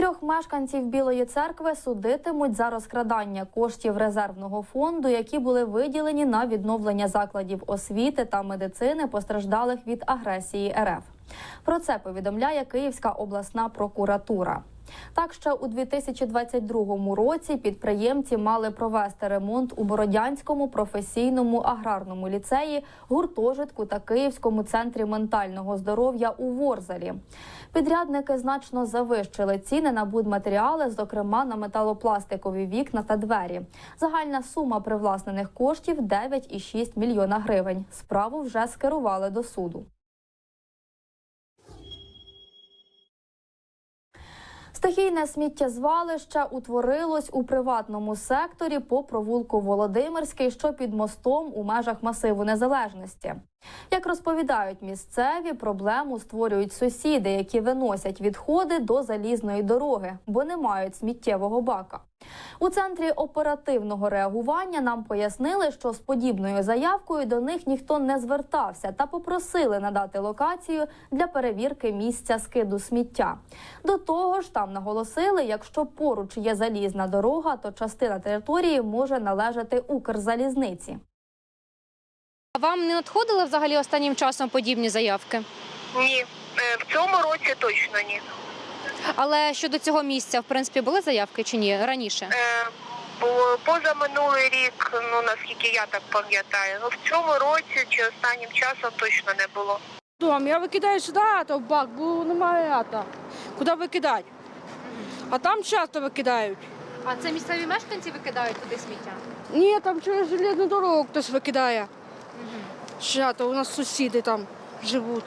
Трьох мешканців Білої церкви судитимуть за розкрадання коштів резервного фонду, які були виділені на відновлення закладів освіти та медицини, постраждалих від агресії РФ. Про це повідомляє Київська обласна прокуратура. Так що у 2022 році підприємці мали провести ремонт у Бородянському професійному аграрному ліцеї, гуртожитку та Київському центрі ментального здоров'я у Ворзелі. Підрядники значно завищили ціни на будматеріали, зокрема на металопластикові вікна та двері. Загальна сума привласнених коштів 9,6 мільйона гривень. Справу вже скерували до суду. Стихійне сміттєзвалище утворилось у приватному секторі по провулку Володимирський, що під мостом у межах масиву незалежності. Як розповідають місцеві, проблему створюють сусіди, які виносять відходи до залізної дороги, бо не мають сміттєвого бака. У центрі оперативного реагування нам пояснили, що з подібною заявкою до них ніхто не звертався та попросили надати локацію для перевірки місця скиду сміття. До того ж, там наголосили, якщо поруч є залізна дорога, то частина території може належати Укрзалізниці. А вам не надходили взагалі останнім часом подібні заявки? Ні, е, в цьому році точно ні. Але щодо цього місця, в принципі, були заявки чи ні раніше? Е, бо поза минулий рік, ну наскільки я так пам'ятаю, ну в цьому році чи останнім часом точно не було. Дом, я викидаю сюди, а то в бак, бо немає ата. Куди викидати? А там часто викидають. А це місцеві мешканці викидають туди сміття? Ні, там через железну дорогу хтось викидає. Ще, то у нас сусіди там живуть.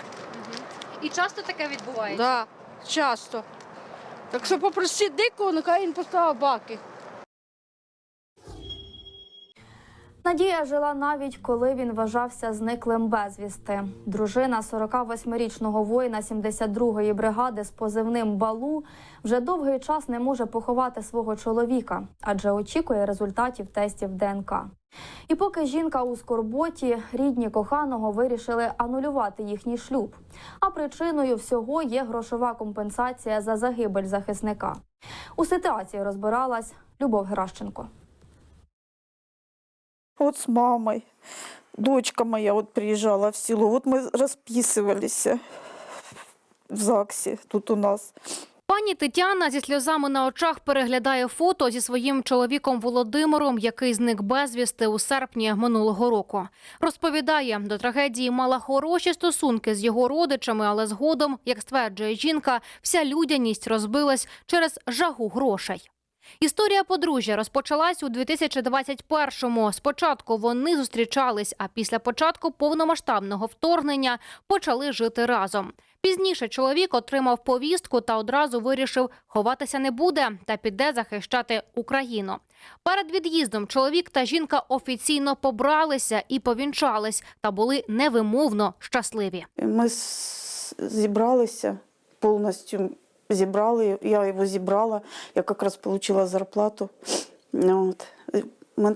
І часто таке відбувається? Да, часто. Так що попросіть дико, нехай він поставив баки. Надія жила навіть коли він вважався зниклим безвісти. Дружина 48-річного воїна 72-ї бригади з позивним Балу вже довгий час не може поховати свого чоловіка, адже очікує результатів тестів ДНК. І поки жінка у скорботі, рідні коханого вирішили анулювати їхній шлюб. А причиною всього є грошова компенсація за загибель захисника. У ситуації розбиралась Любов Геращенко. Вот с мамой. Дочка моя вот приезжала в село. Вот мы расписывались в ЗАГСе тут у нас. Пані Тетяна зі сльозами на очах переглядає фото зі своїм чоловіком Володимиром, який зник безвісти у серпні минулого року. Розповідає, до трагедії мала хороші стосунки з його родичами, але згодом, як стверджує жінка, вся людяність розбилась через жагу грошей. Історія подружжя розпочалась у 2021-му. Спочатку вони зустрічались, а після початку повномасштабного вторгнення почали жити разом. Пізніше чоловік отримав повістку та одразу вирішив, ховатися не буде та піде захищати Україну. Перед від'їздом чоловік та жінка офіційно побралися і повінчались та були невимовно щасливі. Ми зібралися повністю. Зібрали, я його зібрала, я якраз отримала зарплату. От. Ми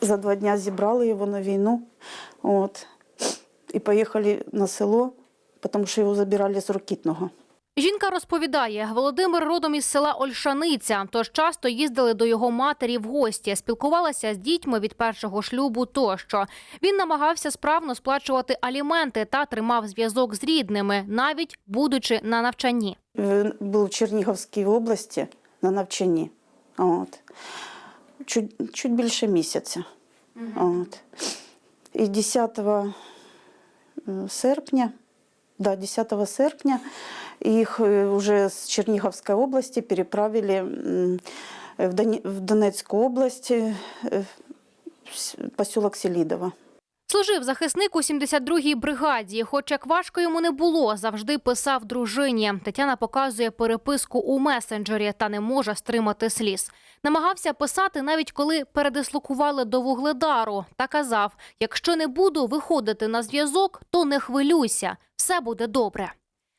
за два дні зібрали його на війну. От. І поїхали на село, тому що його забирали з Рокітного. Жінка розповідає, Володимир родом із села Ольшаниця, тож часто їздили до його матері в гості, спілкувалася з дітьми від першого шлюбу тощо. Він намагався справно сплачувати аліменти та тримав зв'язок з рідними, навіть будучи на навчанні. Він був в Чернігівській області на навчанні. От. Чуть, чуть більше місяця. От. І 10 серпня, да, 10 серпня їх вже з Чернігівської області переправили в Донецьку область, в поселок Селідово. Служив захисник у 72-й бригаді. Хоч як важко йому не було, завжди писав дружині. Тетяна показує переписку у месенджері та не може стримати сліз. Намагався писати навіть коли передислокували до вугледару. Та казав: якщо не буду виходити на зв'язок, то не хвилюйся, все буде добре.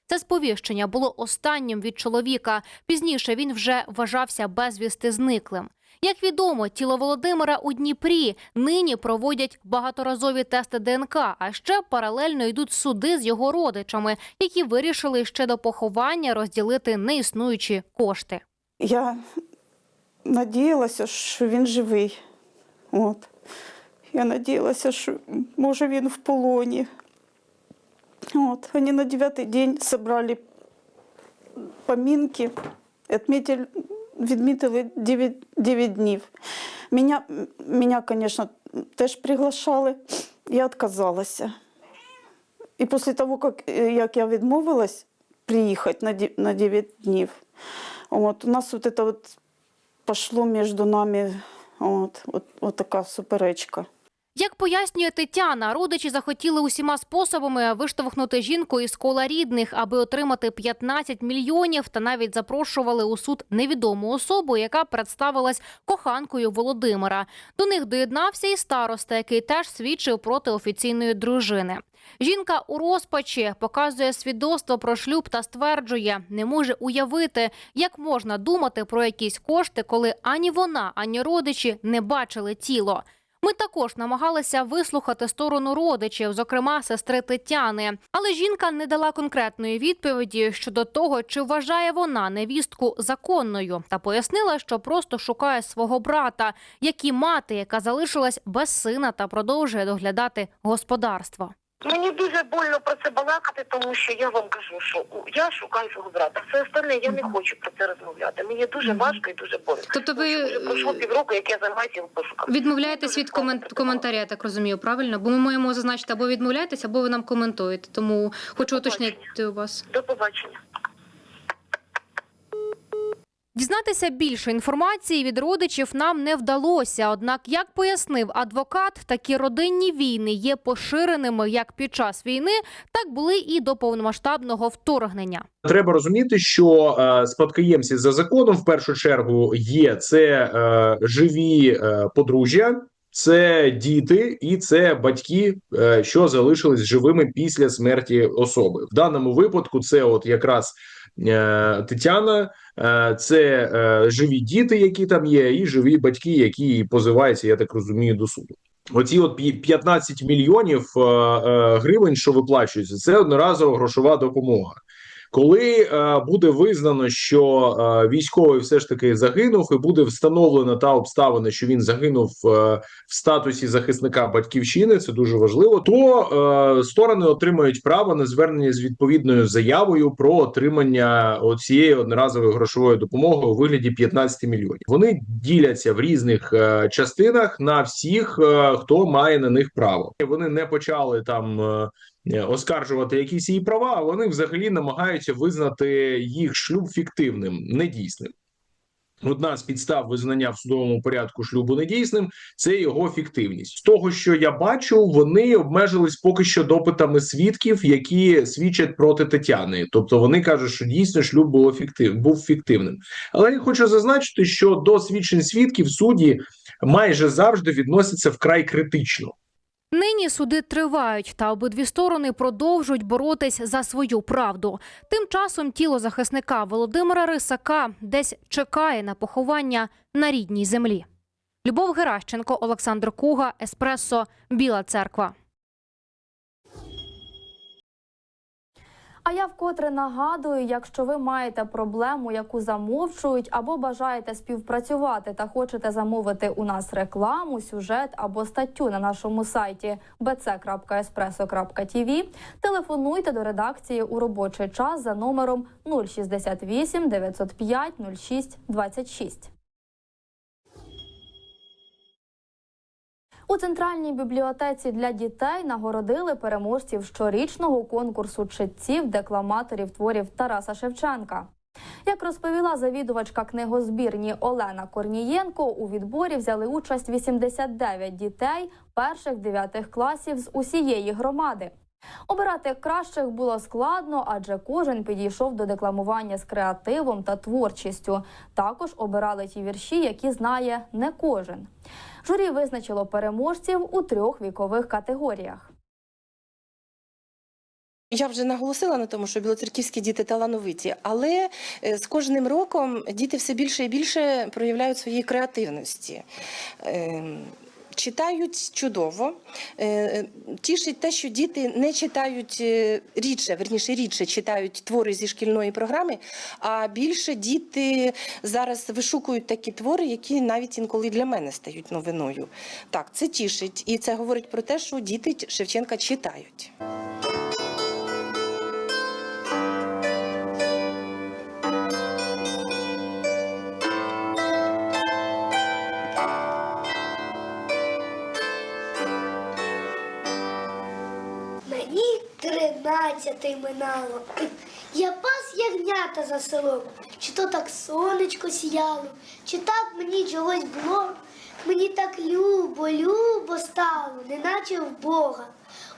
Це сповіщення було останнім від чоловіка. Пізніше він вже вважався безвісти зниклим. Як відомо, тіло Володимира у Дніпрі нині проводять багаторазові тести ДНК, а ще паралельно йдуть суди з його родичами, які вирішили ще до поховання розділити неіснуючі кошти. Я надіялася, що він живий. От. Я надіялася, що може він в полоні. От. Вони на дев'ятий день зібрали поминки, відмітили, відмітили 9, 9 днів. Мене, мене, звісно, теж приглашали. Я відказалася. І після того, як, як я відмовилась приїхати на, на 9 днів, от, у нас от це от пошло між нами от, от, от така суперечка. Як пояснює Тетяна, родичі захотіли усіма способами виштовхнути жінку із кола рідних, аби отримати 15 мільйонів, та навіть запрошували у суд невідому особу, яка представилась коханкою Володимира. До них доєднався і староста, який теж свідчив проти офіційної дружини. Жінка у розпачі показує свідоцтво про шлюб та стверджує, не може уявити, як можна думати про якісь кошти, коли ані вона, ані родичі не бачили тіло. Ми також намагалися вислухати сторону родичів, зокрема сестри Тетяни. Але жінка не дала конкретної відповіді щодо того, чи вважає вона невістку законною, та пояснила, що просто шукає свого брата, як і мати, яка залишилась без сина та продовжує доглядати господарство. Мені дуже больно про це балакати, тому що я вам кажу, що я шукаю свого брата. Все остальне я не хочу про це розмовляти. Мені дуже важко і дуже боляче. Тобто ви, вже пройшло півроку, як я займаюся його пошуками. Відмовляєтесь від складно комен... коментаря, я так розумію, правильно? Бо ми маємо зазначити або відмовляєтесь, або ви нам коментуєте. Тому хочу уточнити у вас. До побачення. Дізнатися більше інформації від родичів нам не вдалося. Однак, як пояснив адвокат, такі родинні війни є поширеними як під час війни, так були і до повномасштабного вторгнення. Треба розуміти, що е, спадкоємці за законом в першу чергу є це е, живі е, подружжя, це діти і це батьки, е, що залишились живими після смерті особи. В даному випадку це от якраз е, Тетяна, це е, живі діти, які там є, і живі батьки, які позиваються, я так розумію, до суду. Оці от пі- 15 мільйонів е, е, гривень, що виплачуються, це одноразова грошова допомога. Коли е, буде визнано, що е, військовий все ж таки загинув, і буде встановлена та обставина, що він загинув е, в статусі захисника батьківщини, це дуже важливо. То е, сторони отримають право на звернення з відповідною заявою про отримання цієї одноразової грошової допомоги у вигляді 15 мільйонів. Вони діляться в різних е, частинах на всіх, е, хто має на них право. Вони не почали там. е, оскаржувати якісь її права, а вони взагалі намагаються визнати їх шлюб фіктивним, недійсним. Одна з підстав визнання в судовому порядку шлюбу недійсним це його фіктивність. З того, що я бачу, вони обмежились поки що допитами свідків, які свідчать проти Тетяни. Тобто вони кажуть, що дійсно шлюб було фіктив, був фіктивним. Але я хочу зазначити, що до свідчень свідків судді майже завжди відносяться вкрай критично. Нині суди тривають, та обидві сторони продовжують боротись за свою правду. Тим часом тіло захисника Володимира Рисака десь чекає на поховання на рідній землі. Любов Геращенко, Олександр Куга, Еспресо, Біла Церква. А я вкотре нагадую, якщо ви маєте проблему, яку замовчують, або бажаєте співпрацювати та хочете замовити у нас рекламу, сюжет або статтю на нашому сайті bc.espresso.tv, телефонуйте до редакції у робочий час за номером 068 905 06 26. У центральній бібліотеці для дітей нагородили переможців щорічного конкурсу читців декламаторів творів Тараса Шевченка. Як розповіла завідувачка книгозбірні Олена Корнієнко, у відборі взяли участь 89 дітей перших дев'ятих класів з усієї громади. Обирати кращих було складно, адже кожен підійшов до декламування з креативом та творчістю. Також обирали ті вірші, які знає не кожен. Журі визначило переможців у трьох вікових категоріях. Я вже наголосила на тому, що білоцерківські діти талановиті, але е, з кожним роком діти все більше і більше проявляють свої креативності. Читають чудово. Е, Тішить те, що діти не читають е, рідше, верніше рідше читають твори зі шкільної програми, а більше діти зараз вишукують такі твори, які навіть інколи для мене стають новиною. Так, це тішить, і це говорить про те, що діти Шевченка читають. Тринадцятий минало. Я пас ягнята за селом. Чи то так сонечко сіяло, чи так мені чогось було. Мені так любо, любо стало, неначе в Бога.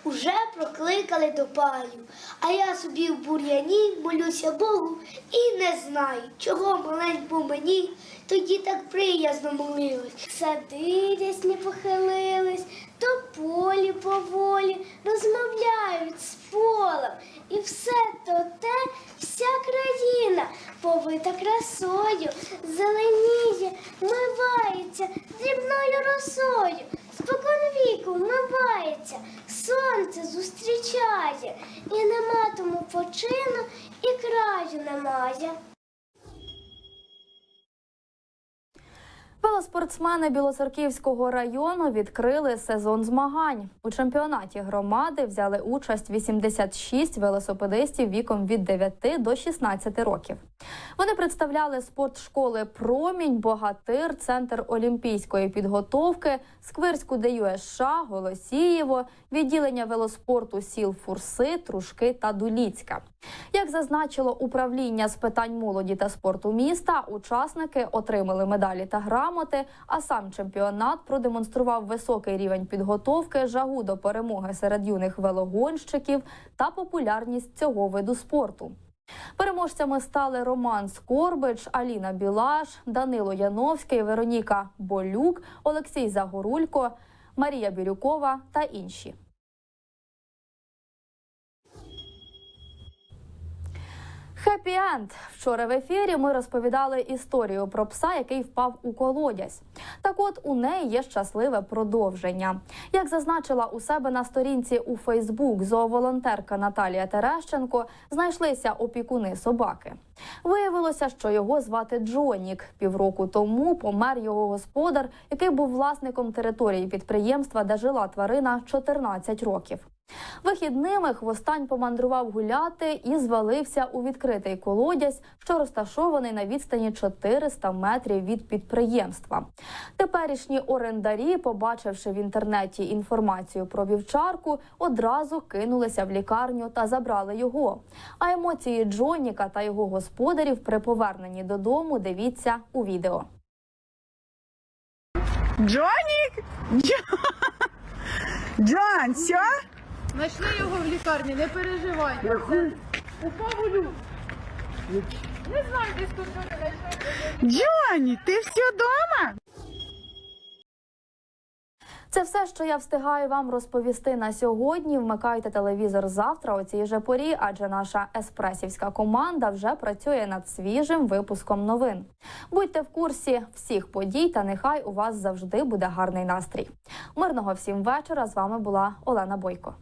Уже прокликали до паю, а я собі в бур'яні молюся Богу і не знаю, чого маленьку мені тоді так приязно молились. Сади десь не похилились, то полі поволі розмовляють з полем. І все то те, вся країна повита красою, зеленіє, мивається дрібною росою. Спокон віку вмивається, сонце зустрічає, і нема тому почину, і краю немає. Велоспортсмени Білоцерківського району відкрили сезон змагань. У чемпіонаті громади взяли участь 86 велосипедистів віком від 9 до 16 років. Вони представляли спортшколи Промінь, Богатир, Центр олімпійської підготовки, Сквирську ДЮСШ, Голосієво, відділення велоспорту сіл Фурси, Трушки та Дуліцька. Як зазначило управління з питань молоді та спорту міста, учасники отримали медалі та грамоти. А сам чемпіонат продемонстрував високий рівень підготовки, жагу до перемоги серед юних велогонщиків та популярність цього виду спорту. Переможцями стали Роман Скорбич, Аліна Білаш, Данило Яновський, Вероніка Болюк, Олексій Загорулько, Марія Бірюкова та інші. Хеппі енд. Вчора в ефірі ми розповідали історію про пса, який впав у колодязь. Так от у неї є щасливе продовження. Як зазначила у себе на сторінці у Фейсбук зооволонтерка Наталія Терещенко, знайшлися опікуни собаки. Виявилося, що його звати Джонік. Півроку тому помер його господар, який був власником території підприємства, де жила тварина 14 років. Вихідними хвостань помандрував гуляти і звалився у відкритий колодязь, що розташований на відстані 400 метрів від підприємства. Теперішні орендарі, побачивши в інтернеті інформацію про вівчарку, одразу кинулися в лікарню та забрали його. А емоції Джоніка та його господарів при поверненні додому дивіться у відео. Джонік? Джон, все? Знайшли його в лікарні, не переживайте. Це упав у люк. Не знаю, десь тут люди знайшли. Джоні, ти все вдома? Це все, що я встигаю вам розповісти на сьогодні. Вмикайте телевізор завтра о цій же порі, адже наша еспресівська команда вже працює над свіжим випуском новин. Будьте в курсі всіх подій, та нехай у вас завжди буде гарний настрій. Мирного всім вечора. З вами була Олена Бойко.